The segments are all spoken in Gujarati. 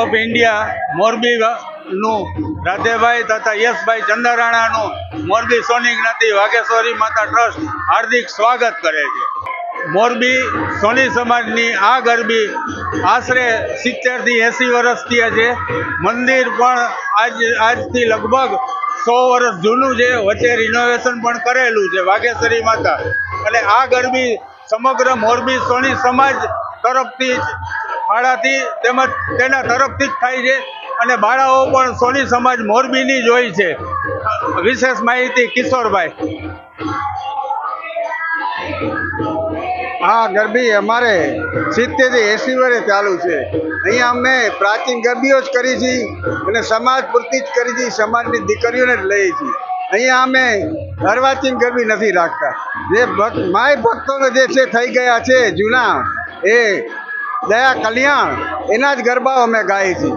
ઓફ ઇન્ડિયા મોરબી નું રાધેભાઈ તથા યશભાઈ ચંદ્રાણાનું મોરબી સોની જ્ઞાતિ વાઘેશ્વરી માતા ટ્રસ્ટ હાર્દિક સ્વાગત કરે છે. મોરબી સોની સમાજની આ ગરબી આશરે સિત્તેરથી એંસી વર્ષથી છે. મંદિર પણ આજ આજથી લગભગ સો વર્ષ જૂનું છે. વચ્ચે રિનોવેશન પણ કરેલું છે વાઘેશ્વરી માતા. અને આ ગરબી સમગ્ર મોરબી સોની સમાજ તરફથી જ ફાળાથી તેમજ તેના તરફથી જ થાય છે અને બાળાઓ પણ સોની સમાજ મોરબીની જ હોય છે. વિશેષ માહિતી કિશોરભાઈ. હા, ગરબી અમારે સિત્તેરથી એંસી વર્ષે ચાલુ છે. અહીંયા અમે પ્રાચીન ગરબીઓ જ કરી છે અને સમાજ પૂરતી જ કરી છે સમાજની દીકરીઓને જ લઈએ છીએ. અહીંયા અમે અર્વાચીન ગરબી નથી રાખતા. જે ભક્ત માય ભક્તોને જે છે, થઈ ગયા છે જૂના, એ દયા, કલ્યાણ, એના જ ગરબાઓ અમે ગાઈએ છીએ.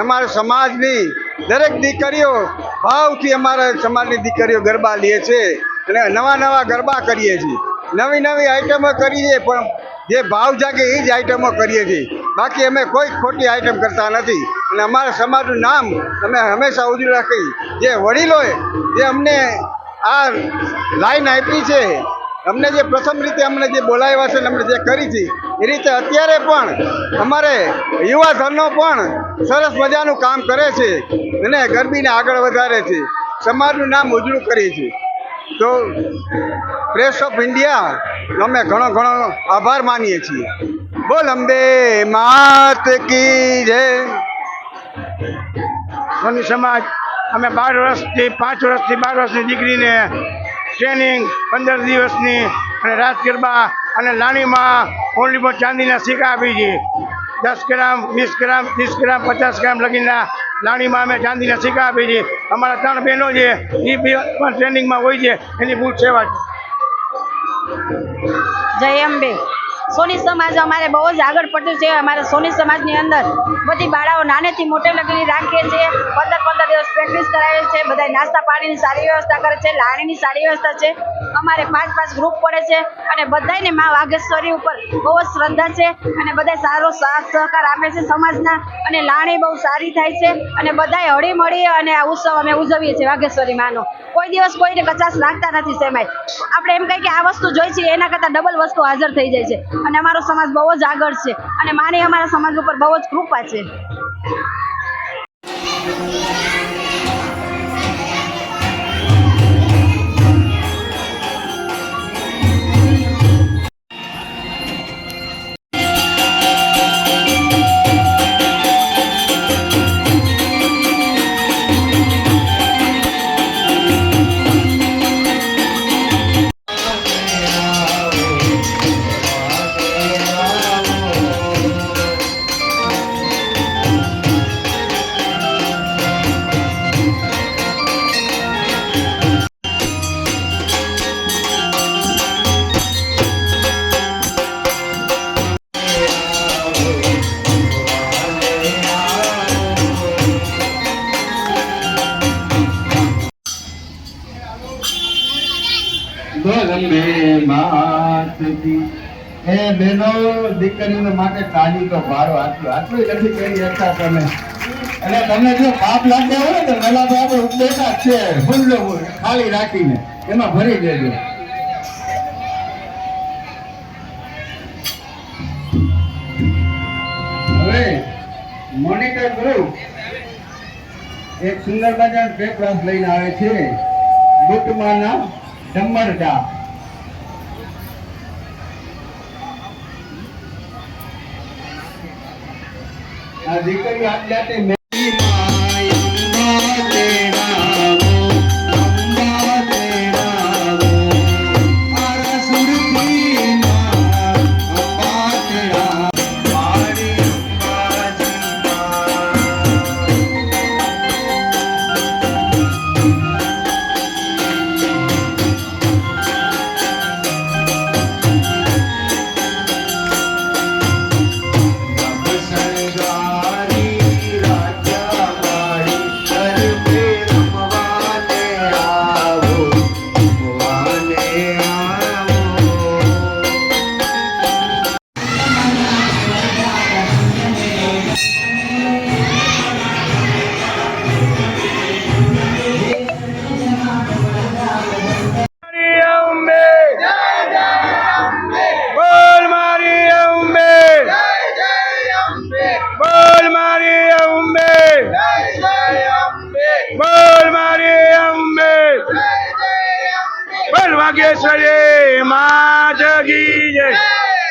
અમારા સમાજની દરેક દીકરીઓ ભાવથી અમારા સમાજની દીકરીઓ ગરબા લે છે અને નવા નવા ગરબા કરીએ છીએ. નવી નવી આઈટમો કરીએ પણ જે ભાવ જાગે એ જ આઈટમો કરીએ છીએ. બાકી અમે કોઈ ખોટી આઈટમ કરતા નથી અને અમારા સમાજનું નામ અમે હંમેશા ઉજળી રાખી જે વડીલોએ જે અમને આ લાઈન આપી છે અમને જે પ્રથમ રીતે અમને જે બોલાવ્યા છે અને અમને જે કરી છે, એ રીતે અત્યારે પણ અમારે યુવા ધનો પણ સરસ મજાનું કામ કરે છે અને ગરબીને આગળ વધારે છે. સમાજનું નામ ઉજળું કરીએ છીએ. તો પ્રેસ ઓફ ઇન્ડિયા અમે ઘણો ઘણો આભાર માનીએ છીએ. બોલ અંબે, માત કી જય. સોની સમાજ, અમે બાર વર્ષથી, પાંચ વર્ષથી બાર વર્ષની દીકરીને ટ્રેનિંગ પંદર દિવસની અને રાત ગરબા અને લાણીમાં ઓનલી ચાંદીના સિક્કા આપી છે. દસ ગ્રામ, વીસ ગ્રામ, ત્રીસ ગ્રામ, પચાસ ગ્રામ લગીના લાણીમાં અમે ચાંદીના સિક્કા આપી છે. અમારા ત્રણ બહેનો છે, એ બી પણ ટ્રેનિંગમાં હોય છે, એની પૂછ સેવા છે. જય અંબે. સોની સમાજ અમારે બહુ જ આગળ પડતું છે. અમારે સોની સમાજની અંદર બધી બાળાઓ નાનેથી મોટે લગીની રાખીએ છીએ પંદર પંદર નાસ્તા પાણીની સારી વ્યવસ્થા કરે છે, લાણીની સારી વ્યવસ્થા છે. અમારે પાંચ પાંચ ગ્રુપ પડે છે અને બધાને મા વાઘેશ્વરી ઉપર બહુ જ શ્રદ્ધા છે અને બધા સારો સાથ સહકાર આપે છે સમાજના અને લાણી બહુ સારી થાય છે અને બધાય હળી મળી અને આ ઉત્સવ અમે ઉજવીએ છીએ વાઘેશ્વરી માનો. કોઈ દિવસ કોઈને કચાશ લાગતા નથી સેમાય આપણે એમ કહીએ કે આ વસ્તુ જોઈ છે એના કરતાં ડબલ વસ્તુ હાજર થઈ જાય છે અને અમારો સમાજ બહુ જ આગળ છે અને માની અમારા સમાજ ઉપર બહુ જ કૃપા છે. બોલંબે માત એ બેનો દીકરીઓ માટે તાલી તો ભારો આટલું આટલું નથી કરી શકતા તમે. અને તમને જો પાપ લાગ્યા હોય ને, તો તો આપણે ઉપદેશા છે. ખુલ્લો ખાલી રાખીને એમાં ભરી દેજો. હવે મોનિટર ગુરુ એક સુંદર મજાના પેપર્સ લઈને આવે છે. બુટમાના ડમરડા આ દીકરી આટલે માં